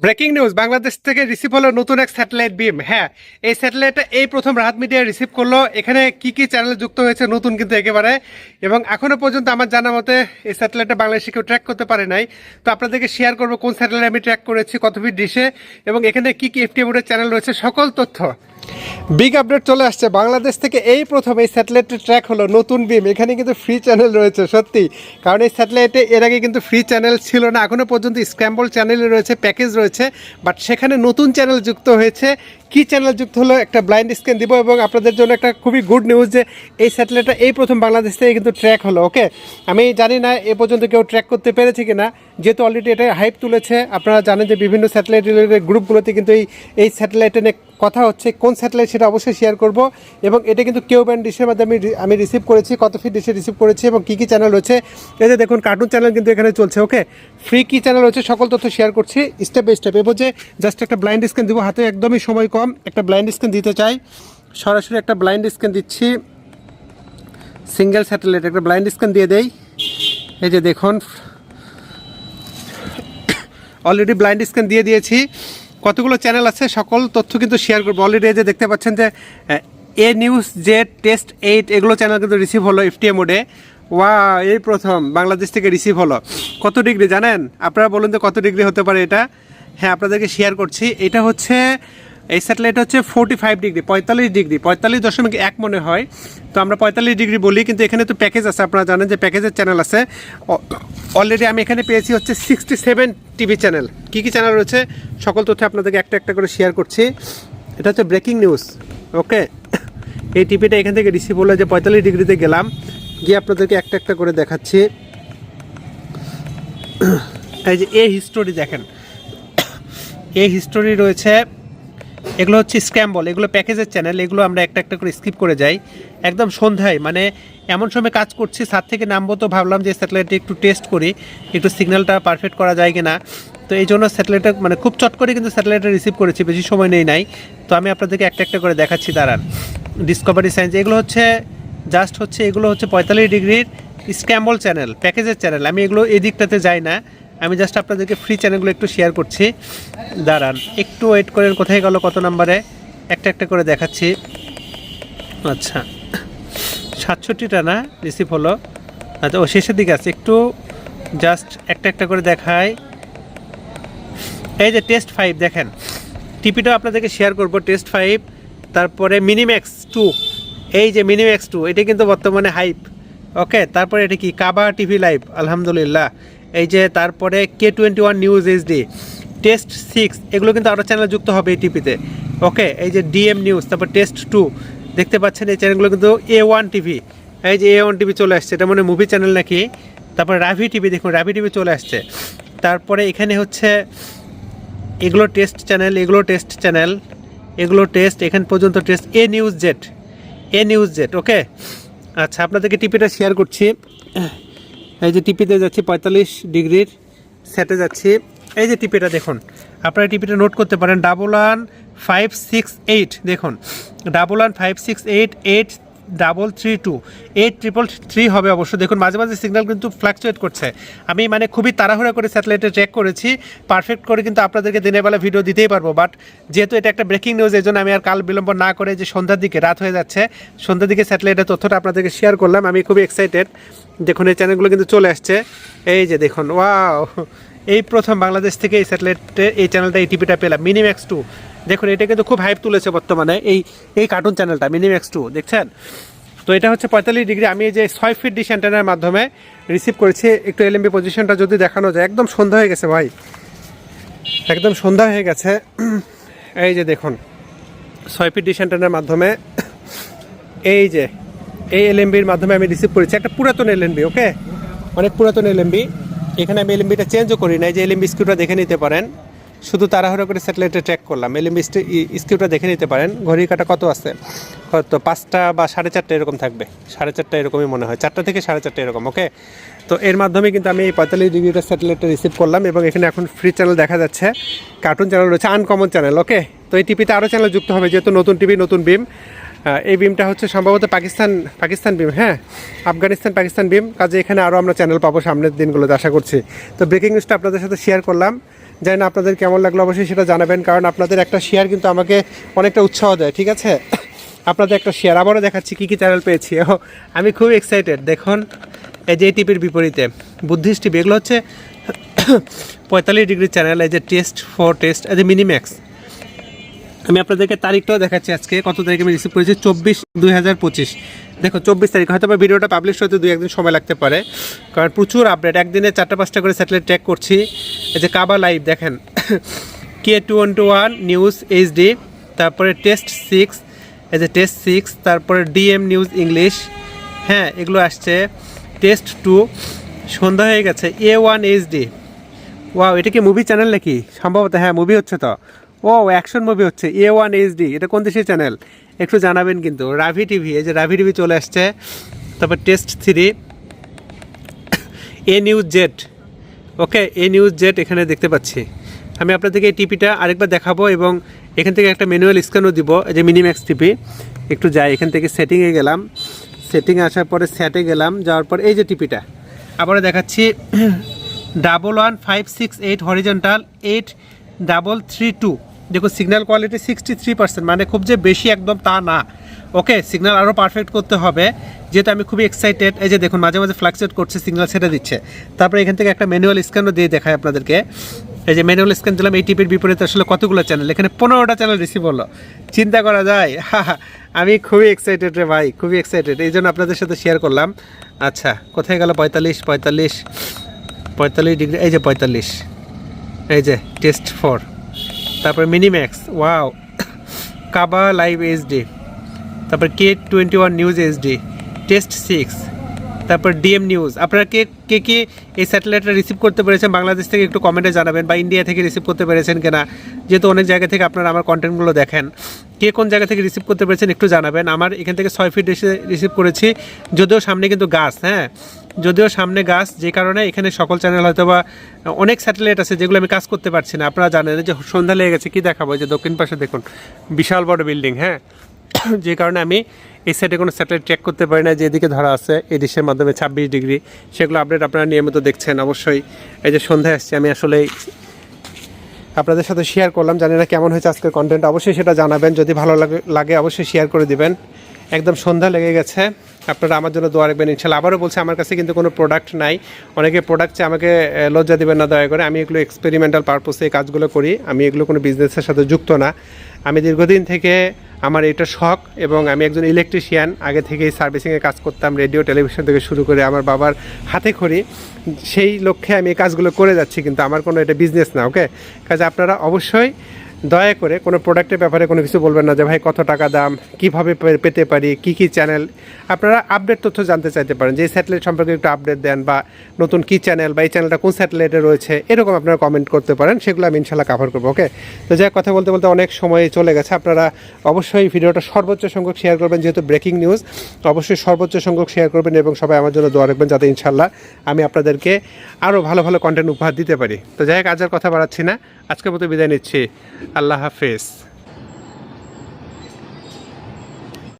Breaking news, Bangladesh থেকে receive হলো নতুন এক স্যাটেলাইট বিম হ্যাঁ এই স্যাটেলাইটটা এই প্রথম রাহাত মিডিয়া রিসিভ করল। এখানে কি কি চ্যানেল যুক্ত হয়েছে, নতুন কিন্তু একেবারে। এবং এখনও পর্যন্ত আমার জানা মতে এই স্যাটেলাইটটা বাংলাদেশে কেউ ট্র্যাক করতে পারে নাই। তো আপনাদেরকে শেয়ার করব কোন স্যাটেলাইট আমি ট্র্যাক করেছি, কত ফিট ডিশে এবং এখানে কী কী এফটি চ্যানেল রয়েছে, সকল তথ্য। বিগ আপডেট চলে আসছে। বাংলাদেশ থেকে এই প্রথম এই স্যাটেলাইটের ট্র্যাক হলো নতুন বিম এখানে কিন্তু ফ্রি চ্যানেল রয়েছে, সত্যি। কারণ এই স্যাটেলাইটে এর আগে কিন্তু ফ্রি চ্যানেল ছিল না। এখনও পর্যন্ত স্ক্র্যাম্বল চ্যানেল রয়েছে প্যাকেজ রয়েছে। বাট সেখানে নতুন চ্যানেল যুক্ত হয়েছে। কি চ্যানেল যুক্ত হলো একটা ব্লাইন্ড স্ক্যান দিব এবং আপনাদের জন্য একটা খুবই গুড নিউজ যে এই স্যাটেলাইটটা এই প্রথম বাংলাদেশ থেকে কিন্তু ট্র্যাক হলো ওকে আমি জানি না এ পর্যন্ত কেউ ট্র্যাক করতে পেরেছে কিনা, যেহেতু অলরেডি এটা হাইপ তুলেছে, আপনারা জানেন যে বিভিন্ন স্যাটেলাইট রিলেটেড গ্রুপগুলোতে কিন্তু এই এই স্যাটেলাইটে নিয়ে কথা হচ্ছে, কোন স্যাটেলাইট সেটা অবশ্যই শেয়ার করব এবং এটা কিন্তু কেউ ব্যান্ড ডিশের মাধ্যমে আমি রিসিভ করেছি, কত ফিট ডিশে রিসিভ করেছি এবং কী কী চ্যানেল রয়েছে যে দেখুন কার্টুন চ্যানেল কিন্তু এখানে চলছে ওকে ফ্রি কী চ্যানেল রয়েছে সকল তথ্য শেয়ার করছি স্টেপ বাই স্টেপ এবার যে জাস্ট একটা ব্লাইন্ড স্ক্যান দেবো, হাতে একদমই সময় কম একটা ব্লাইন্ড স্ক্যান দিতে চাই। সরাসরি একটা ব্লাইন্ড স্ক্যান দিচ্ছি। সিঙ্গেল স্যাটেলাইট একটা ব্লাইন্ড স্ক্যান দিয়ে দেই। এই যে দেখুন। অলরেডি ব্লাইন্ড স্ক্যান দিয়ে দিয়েছি। কতগুলো চ্যানেল আছে? সকল তথ্য কিন্তু শেয়ার করব। অলরেডি যে দেখতে পাচ্ছেন যে, A news, J test, eight, এগুলো চ্যানেল কিন্তু রিসিভ হলো এফটিএ মোডে। ওয়া, এই প্রথম। বাংলাদেশ থেকে রিসিভ হলো। কত ডিগ্রি জানেন? আপনারা বলুন যে কত ডিগ্রি হতে পারে এটা? হ্যাঁ আপনাদেরকে শেয়ার করছি। এটা হচ্ছে এই স্যাটেলাইট হচ্ছে ফোর্টি ফাইভ ডিগ্রি পঁয়তাল্লিশ ডিগ্রি পঁয়তাল্লিশ দশমিক এক মনে হয়। তো আমরা পঁয়তাল্লিশ ডিগ্রি বলি, কিন্তু এখানে তো প্যাকেজ আছে, আপনারা জানেন যে প্যাকেজের চ্যানেল আছে। অলরেডি আমি এখানে পেয়েছি হচ্ছে সিক্সটি সেভেন টিভি চ্যানেল কী কী চ্যানেল রয়েছে? সকল তথ্য আপনাদেরকে একটা একটা করে শেয়ার করছি। এটা হচ্ছে ব্রেকিং নিউজ ওকে এই টিভিটা এখান থেকে রিসিভ হলো যে পঁয়তাল্লিশ ডিগ্রিতে গেলাম। গিয়ে আপনাদেরকে একটা একটা করে দেখাচ্ছি। এই যে এ হিস্টোরি দেখেন। এই হিস্টোরি রয়েছে এগুলো হচ্ছে স্ক্যাম্বল এগুলো প্যাকেজের চ্যানেল এগুলো আমরা একটা একটা করে স্কিপ করে যাই। একদম সন্ধ্যায় মানে এমন সময় কাজ করছি, সাত থেকে নামবো তো ভাবলাম যে স্যাটেলাইটে একটু টেস্ট করি, একটু সিগন্যালটা পারফেক্ট করা যায় কিনা। তো এই জন্য স্যাটেলাইটটা মানে খুব চট করে কিন্তু স্যাটেলাইটটা রিসিভ করেছি, বেশি সময় নেই নাই। তো আমি আপনাদেরকে একটা একটা করে দেখাচ্ছি, দাঁড়ান। ডিসকভারি সায়েন্স এগুলো হচ্ছে জাস্ট হচ্ছে, এগুলো হচ্ছে পঁয়তাল্লিশ ডিগ্রির স্ক্যাম্বল চ্যানেল প্যাকেজের চ্যানেল আমি এগুলো এদিকটাতে যাই না আমি জাস্ট আপনাদেরকে ফ্রি চ্যানেলগুলো একটু শেয়ার করছি। দাঁড়ান, একটু ওয়েট করেন, কোথায় গেল কত নাম্বারে একটা একটা করে দেখাচ্ছি। আচ্ছা সাতষট্টিটা না? রিসিভ হলো। আচ্ছা ও শেষের দিকে আছে, একটু জাস্ট একটা একটা করে দেখায় এই যে টেস্ট ফাইভ দেখেন। টিপিটাও আপনাদেরকে শেয়ার করব টেস্ট ফাইভ তারপরে মিনিম্যাক্স টু এই যে মিনিম্যাক্স টু এটা কিন্তু বর্তমানে হাইপ ওকে তারপরে এটা কি? কাবা টিভি লাইভ আলহামদুলিল্লাহ। এই যে তারপরে K twenty one news HD test six এগুলো কিন্তু আরও চ্যানেল যুক্ত হবে এই টিভিতে ওকে এই যে ডিএম নিউজ তারপর টেস্ট টু দেখতে পাচ্ছেন এই চ্যানেলগুলো কিন্তু এ ওয়ান টিভি এই যে এ ওয়ান টিভি চলে আসছে, এটা মানে মুভি চ্যানেল নাকি? তারপর রাভি টিভি দেখুন রাভি টিভি চলে আসছে। তারপরে এখানে হচ্ছে এগুলো টেস্ট চ্যানেল এগুলো টেস্ট চ্যানেল এগুলো টেস্ট এখান পর্যন্ত test A news jet A news jet okay আচ্ছা আপনাদেরকে টিপিটা শেয়ার করছি। এই যে টিপিতে যাচ্ছি পঁয়তাল্লিশ ডিগ্রির সেটে যাচ্ছি। এই যে টিপিটা দেখুন, আপনারা টিপিটা নোট করতে পারেন double one five six eight দেখুন double one five six eight eight double three two eight triple three হবে অবশ্য। দেখুন, মাঝে মাঝে সিগন্যাল কিন্তু ফ্লাকচুয়েট করছে। আমি মানে খুবই তাড়াহুড়া করে স্যাটেলাইটে ট্র্যাক করেছি। পারফেক্ট করে কিন্তু আপনাদেরকে দিনের বেলা ভিডিও দিতেই পারব। বাট যেহেতু এটা একটা ব্রেকিং নিউজ এই জন্য আমি আর কাল বিলম্ব না করে যে সন্ধ্যার দিকে, রাত হয়ে যাচ্ছে, সন্ধ্যার দিকে স্যাটেলাইটের তথ্যটা আপনাদেরকে শেয়ার করলাম। আমি খুবই এক্সাইটেড দেখুন, এই চ্যানেলগুলো কিন্তু চলে আসছে। এই যে দেখুন ওয়াও এই প্রথম বাংলাদেশ থেকে এই স্যাটেলাইটে এই চ্যানেলটা, এই টিভিটা পেলাম। মিনিম্যাক্স টু দেখুন, এটা কিন্তু খুব হাইপ তুলেছে বর্তমানে। এই এই কার্টুন চ্যানেলটা মিনিম্যাক্স টু দেখছেন? তো এটা হচ্ছে পঁয়তাল্লিশ ডিগ্রি আমি যে ছয় ফিট ডিশ অ্যান্টেনার মাধ্যমে রিসিভ করেছি, একটু এলএমবি পজিশনটা যদি দেখানো যায়, একদম সন্ধ্যা হয়ে গেছে ভাই। একদম সন্ধ্যা হয়ে গেছে। এই যে দেখুন, ছয় ফিট ডিশ অ্যান্টেনার মাধ্যমে এই যে, এই এলএমবির মাধ্যমে আমি রিসিভ করেছি। একটা পুরাতন এলএমবি ওকে অনেক পুরাতন এলএমবি এখানে আমি এলএমবিটা চেঞ্জও করি নাই যে এলএমবি স্ক্রিউটা দেখে নিতে পারেন। শুধু তাড়াহুড়ো করে স্যাটেলাইটে ট্র্যাক করলাম। এলএমবি স্ক্রিউটা দেখে নিতে পারেন। ঘড়ির কাটা কত আছে? হয়তো পাঁচটা বা সাড়ে চারটা এরকম থাকবে। সাড়ে চারটা এরকমই মনে হয়। চারটা থেকে সাড়ে চারটা এরকম ওকে তো এর মাধ্যমে কিন্তু আমি এই পঁয়তাল্লিশ ডিগ্রিটা স্যাটেলাইটটা রিসিভ করলাম এবং এখানে এখন ফ্রি চ্যানেল দেখা যাচ্ছে। কার্টুন চ্যানেল রয়েছে আনকমন চ্যানেল ওকে তো এই টিভিতে আরও চ্যানেল যুক্ত হবে, যেহেতু নতুন টিভি নতুন বিম এই বিমটা হচ্ছে সম্ভবত পাকিস্তান পাকিস্তান বিম হ্যাঁ? আফগানিস্তান, পাকিস্তান বিম কাজে এখানে আরও আমরা চ্যানেল পাবো সামনের দিনগুলোতে, আশা করছি। তো ব্রেকিং নিউজটা আপনাদের সাথে শেয়ার করলাম। জানি না আপনাদের কেমন লাগল, অবশ্যই সেটা জানাবেন, কারণ আপনাদের একটা শেয়ার কিন্তু আমাকে অনেকটা উৎসাহ দেয়, ঠিক আছে? আপনাদের একটা শেয়ার আবারও দেখাচ্ছি কী কী চ্যানেল পেয়েছি। আমি খুব এক্সাইটেড দেখুন, এই যে টিপির বিপরীতে, বুদ্ধিস্ট টিপি এগুলো হচ্ছে পঁয়তাল্লিশ ডিগ্রি চ্যানেল এই যে টেস্ট ফোর টেস্ট এই যে মিনিম্যাক্স আমি আপনাদেরকে তারিখটাও দেখাচ্ছি আজকে, কত তারিখে আমি রিসিভ করেছি? চব্বিশ দুই হাজার পঁচিশ। দেখো, চব্বিশ তারিখ, হয়তো ভিডিওটা পাবলিশ হতে দু একদিন সময় লাগতে পারে। কারণ প্রচুর আপডেট একদিনে চারটা, পাঁচটা করে স্যাটেলাইট ট্র্যাক করছি। এই যে কাবা লাইভ দেখেন। K two one two one news HD তারপরে টেস্ট সিক্স এই যে টেস্ট সিক্স তারপরে ডিএম নিউজ ইংলিশ হ্যাঁ এগুলো আসছে। টেস্ট টু সন্ধ্যা হয়ে গেছে এ ওয়ান এইচডি ওয়াও এটা কি মুভি চ্যানেল নাকি? সম্ভবত হ্যাঁ মুভি হচ্ছে তো। ও অ্যাকশন মুভি হচ্ছে। এ ওয়ান এইচডি এটা কোন দেশের চ্যানেল একটু জানাবেন কিন্তু রাভি টিভি এই যে রাভি টিভি চলে আসছে। তারপর test three A news Z okay A news Z এখানে দেখতে পাচ্ছি। আমি আপনাদেরকে এই টিপিটা আরেকবার দেখাবো এবং এখান থেকে একটা ম্যানুয়াল স্ক্যানও দিব, এই যে মিনিম্যাক্স টিপি একটু যাই, এখান থেকে সেটিংয়ে গেলাম। সেটিংয়ে আসার পরে স্যাটে গেলাম, যাওয়ার পর এই যে টিপিটা আবারও দেখাচ্ছি double one five six eight horizontal eight double three two দেখো signal quality sixty three percent মানে খুব যে বেশি একদম তা না। ওকে সিগন্যাল আরও পারফেক্ট করতে হবে যেহেতু আমি খুবই এক্সাইটেড এই যে দেখুন, মাঝে মাঝে ফ্লাকচুয়েট করছে সিগন্যাল ছেড়ে দিচ্ছে। তারপরে এখান থেকে একটা ম্যানুয়াল স্ক্যানও দিয়ে দেখায় আপনাদেরকে। এই যে ম্যানুয়াল স্ক্যান দিলাম, এই টিপির বিপরীতে আসলে কতগুলো চ্যানেল এখানে পনেরোটা চ্যানেল রিসিভ হলো। চিন্তা করা যায়। আমি খুবই এক্সাইটেড রে ভাই, খুবই এক্সাইটেড এই জন্য আপনাদের সাথে শেয়ার করলাম। আচ্ছা কোথায় গেল পঁয়তাল্লিশ? পঁয়তাল্লিশ পঁয়তাল্লিশ ডিগ্রি এই যে পঁয়তাল্লিশ। এই যে টেস্ট ফর তারপর minimax wow Kaaba live HD তারপর K twenty one news HD test six তারপর ডিএম নিউজ। আপনারা কে কে কে এই স্যাটেলাইটটা রিসিভ করতে পেরেছেন বাংলাদেশ থেকে একটু কমেন্টে জানাবেন বা ইন্ডিয়া থেকে রিসিভ করতে পেরেছেন কিনা? যেহেতু অনেক জায়গা থেকে আপনারা আমার কন্টেন্টগুলো দেখেন। কে কোন জায়গা থেকে রিসিভ করতে পেরেছেন একটু জানাবেন। আমার এখান থেকে ছয় ফিট রিসিভ করেছি। যদিও সামনে কিন্তু গাছ হ্যাঁ? যদিও সামনে গাছ, যে কারণে এখানে সকল চ্যানেল হয়তো বা অনেক স্যাটেলাইট আছে যেগুলো আমি কাজ করতে পারছি না। আপনারা জানেন যে সন্ধ্যা লেগে গেছে, কী দেখাবো? যে দক্ষিণ পাশে দেখুন, বিশাল বড় বিল্ডিং হ্যাঁ? যে কারণে আমি এই সাইডে কোনো স্যাটেলাইট ট্র্যাক করতে পারি না যেদিকে ধরা আছে, এই ডিশের মাধ্যমে ছাব্বিশ ডিগ্রি। সেগুলো আপডেট আপনারা নিয়মিত দেখছেন, অবশ্যই। এই যে সন্ধ্যায় আসছি, আমি আসলে আপনাদের সাথে শেয়ার করলাম, জানি না কেমন হয়েছে আজকের কন্টেন্ট অবশ্যই সেটা জানাবেন। যদি ভালো লাগে লাগে, অবশ্যই শেয়ার করে দিবেন। একদম সন্ধ্যা লেগে গেছে, আপনারা আমার জন্য দোয়া রাখবেন, ইনশাল্লাহ। আবারও বলছে, আমার কাছে কিন্তু কোনো প্রোডাক্ট নাই। অনেকে প্রোডাক্ট চেয়ে, আমাকে লজ্জা দিবেন না, দয়া করে। আমি এগুলো এক্সপেরিমেন্টাল পারপোসে এই কাজগুলো করি। আমি এগুলো কোনো বিজনেসের সাথে যুক্ত না। আমি দীর্ঘদিন থেকে আমার এটা শখ এবং আমি একজন ইলেকট্রিশিয়ান আগে থেকেই সার্ভিসিংয়ে কাজ করতাম রেডিও টেলিভিশন থেকে শুরু করে আমার বাবার হাতে খড়ি। সেই লক্ষ্যে আমি এই কাজগুলো করে যাচ্ছি, কিন্তু আমার কোনো এটা বিজনেস না ওকে কাজে আপনারা অবশ্যই দয়া করে কোনো প্রোডাক্টের ব্যাপারে কোনো কিছু বলবেন না যে, ভাই, কত টাকা দাম? কীভাবে পেতে পারি? কি কি চ্যানেল আপনারা আপডেট তথ্য জানতে চাইতে পারেন। যে স্যাটেলাইট সম্পর্কে একটু আপডেট দেন বা নতুন কি চ্যানেল বা এই চ্যানেলটা কোন স্যাটেলাইটে রয়েছে, এরকম আপনারা কমেন্ট করতে পারেন। সেগুলো আমি ইনশাল্লাহ কাভার করব ওকে তো যাই কথা বলতে বলতে অনেক সময় চলে গেছে। আপনারা অবশ্যই ভিডিওটা সর্বোচ্চ সংখ্যক শেয়ার করবেন, যেহেতু ব্রেকিং নিউজ অবশ্যই সর্বোচ্চ সংখ্যক শেয়ার করবেন এবং সবাই আমার জন্য দোয়া রাখবেন যাতে ইনশাল্লাহ আমি আপনাদেরকে আরও ভালো ভালো কন্টেন্ট উপহার দিতে পারি। তো যাই হোক, আজ আর কথা বাড়াচ্ছি না। আজকের মতো বিদায় নিচ্ছি। আল্লাহ হাফেজ।